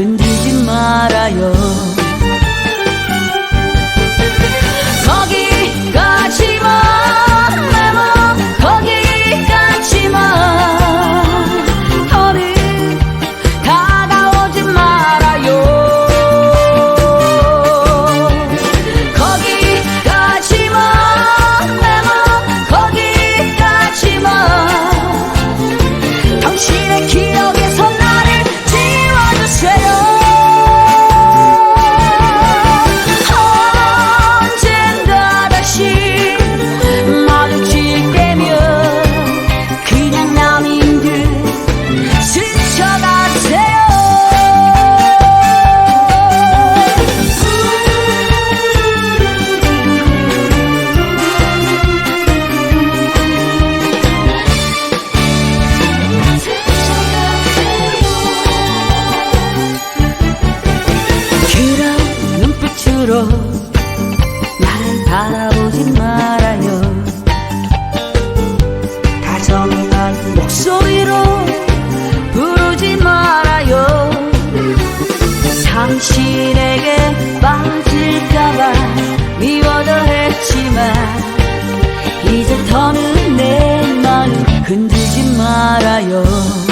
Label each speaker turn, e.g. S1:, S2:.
S1: คืนดี 눈빛으로 날 바라보지 말아요. 다정한 목소리로 부르지 말아요. 당신에게 빠질까봐 미워도 했지만 이제 더는 내 마음 흔들지 말아요